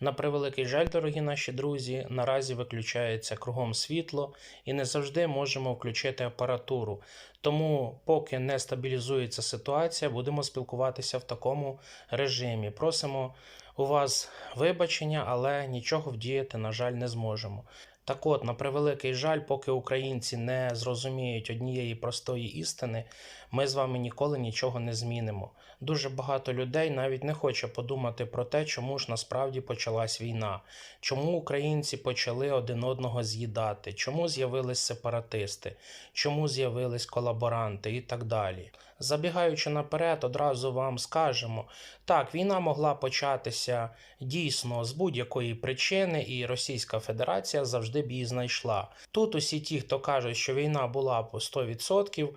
На превеликий жаль, дорогі наші друзі, наразі виключається кругом світло і не завжди можемо включити апаратуру. Тому, поки не стабілізується ситуація, будемо спілкуватися в такому режимі. Просимо у вас вибачення, але нічого вдіяти, на жаль, не зможемо. Так от, на превеликий жаль, поки українці не зрозуміють однієї простої істини, ми з вами ніколи нічого не змінимо. Дуже багато людей навіть не хоче подумати про те, чому ж насправді почалась війна, чому українці почали один одного з'їдати, чому з'явились сепаратисти, чому з'явились колаборанти і так далі. Забігаючи наперед, одразу вам скажемо: так, війна могла початися дійсно з будь-якої причини, і Російська Федерація завжди б її знайшла. Тут усі ті, хто кажуть, що війна була по 100%,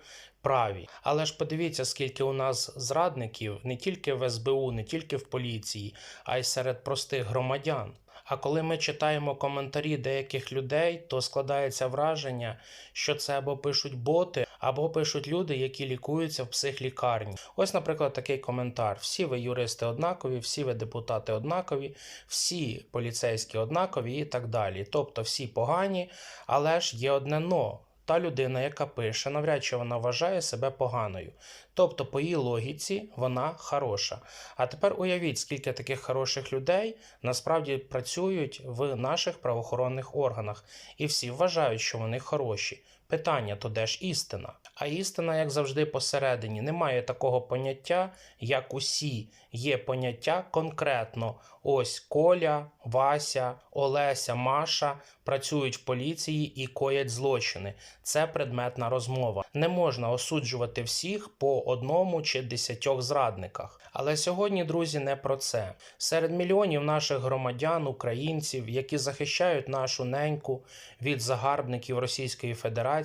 праві. Але ж подивіться, скільки у нас зрадників не тільки в СБУ, не тільки в поліції, а й серед простих громадян. А коли ми читаємо коментарі деяких людей, то складається враження, що це або пишуть боти, або пишуть люди, які лікуються в психлікарні. Ось, наприклад, такий коментар: всі ви юристи однакові, всі ви депутати однакові, всі поліцейські однакові і так далі. Тобто всі погані, але ж є одне но. Та людина, яка пише, навряд чи вона вважає себе поганою. Тобто, по її логіці, вона хороша. А тепер уявіть, скільки таких хороших людей насправді працюють в наших правоохоронних органах, і всі вважають, що вони хороші. Питання то де ж істина? А істина, як завжди, посередині. Немає такого поняття, як усі. Є поняття конкретно. Ось Коля, Вася, Олеся, Маша працюють в поліції і коять злочини. Це предметна розмова. Не можна осуджувати всіх по одному чи десятьох зрадниках. Але сьогодні, друзі, не про це. Серед мільйонів наших громадян, українців, які захищають нашу неньку від загарбників Російської Федерації,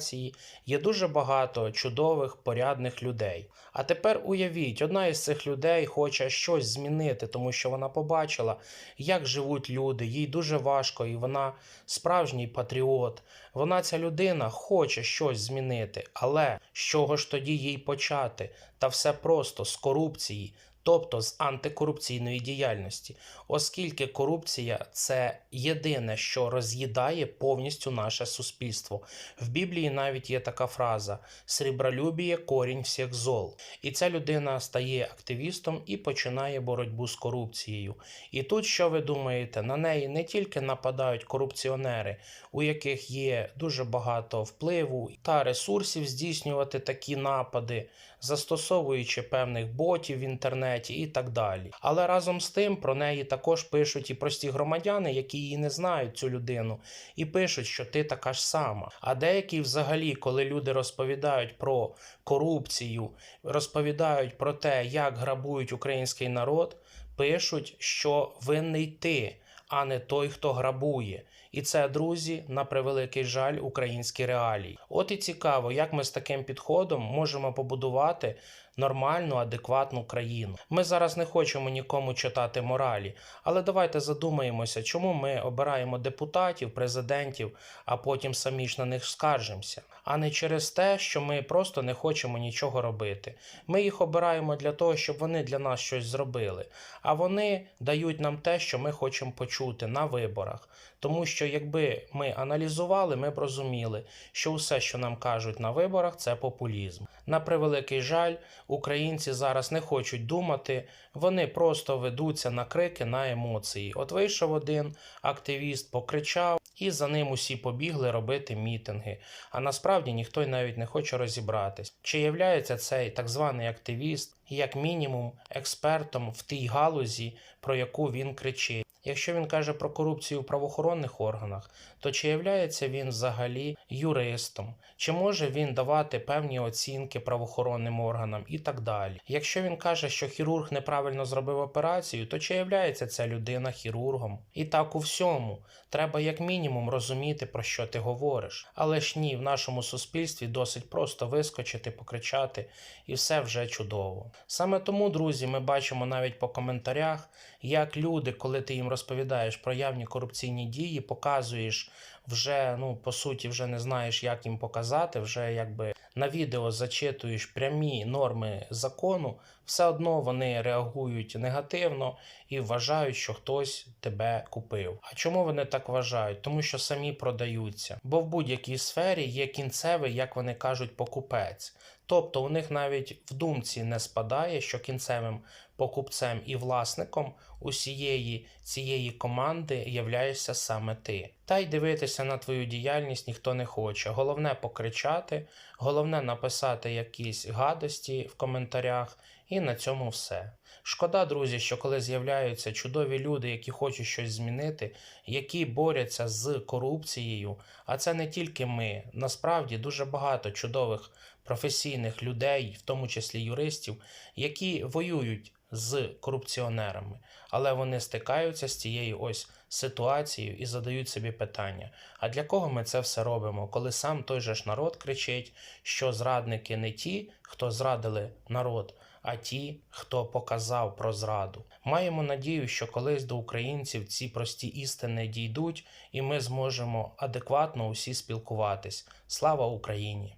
є дуже багато чудових, порядних людей. А тепер уявіть, одна із цих людей хоче щось змінити, тому що вона побачила, як живуть люди, їй дуже важко, і вона справжній патріот. Вона, ця людина, хоче щось змінити, але з чого ж тоді їй почати? Та все просто з корупції. Тобто з антикорупційної діяльності, оскільки корупція це єдине, що роз'їдає повністю наше суспільство. В Біблії навіть є така фраза: срібролюбіє корінь всіх зол. І ця людина стає активістом і починає боротьбу з корупцією. І тут, що ви думаєте, на неї не тільки нападають корупціонери, у яких є дуже багато впливу та ресурсів здійснювати такі напади, застосовуючи певних ботів в інтернеті і так далі. Але разом з тим про неї також пишуть і прості громадяни, які її не знають, цю людину, і пишуть, що ти така ж сама. А деякі, взагалі, коли люди розповідають про корупцію, розповідають про те, як грабують український народ, пишуть, що винний ти. А не той, хто грабує. І це, друзі, на превеликий жаль, українські реалії. От і цікаво, як ми з таким підходом можемо побудувати нормальну, адекватну країну. Ми зараз не хочемо нікому читати моралі, але давайте задумаємося, чому ми обираємо депутатів, президентів, а потім самі ж на них скаржимося, а не через те, що ми просто не хочемо нічого робити. Ми їх обираємо для того, щоб вони для нас щось зробили, а вони дають нам те, що ми хочемо почути на виборах. Тому що якби ми аналізували, ми б розуміли, що все, що нам кажуть на виборах, це популізм. На превеликий жаль, українці зараз не хочуть думати, вони просто ведуться на крики, на емоції. От вийшов один активіст, покричав, і за ним усі побігли робити мітинги. А насправді ніхто й навіть не хоче розібратись, чи являється цей так званий активіст як мінімум експертом в тій галузі, про яку він кричить. Якщо він каже про корупцію в правоохоронних органах, то чи являється він взагалі юристом, чи може він давати певні оцінки правоохоронним органам і так далі? Якщо він каже, що хірург неправильно зробив операцію, то чи являється ця людина хірургом? І так у всьому треба як мінімум розуміти, про що ти говориш. Але ж ні, в нашому суспільстві досить просто вискочити, покричати, і все вже чудово. Саме тому, друзі, ми бачимо навіть по коментарях, як люди, коли ти їм розповідаєш про явні корупційні дії, показуєш вже, ну, по суті, вже не знаєш, як їм показати, вже якби на відео зачитуєш прямі норми закону, все одно вони реагують негативно і вважають, що хтось тебе купив. А чому вони так вважають? Тому що самі продаються. Бо в будь-якій сфері є кінцевий, як вони кажуть, покупець. Тобто у них навіть в думці не спадає, що кінцевим покупцем і власником усієї цієї команди являєшся саме ти. Та й дивитися на твою діяльність ніхто не хоче. Головне покричати, головне написати якісь гадості в коментарях, і на цьому все. Шкода, друзі, що коли з'являються чудові люди, які хочуть щось змінити, які борються з корупцією, а це не тільки ми, насправді дуже багато чудових професійних людей, в тому числі юристів, які воюють з корупціонерами, але вони стикаються з цією ось ситуацією і задають собі питання: а для кого ми це все робимо, коли сам той же ж народ кричить, що зрадники не ті, хто зрадили народ, а ті, хто показав про зраду. Маємо надію, що колись до українців ці прості істини дійдуть, і ми зможемо адекватно усі спілкуватись. Слава Україні!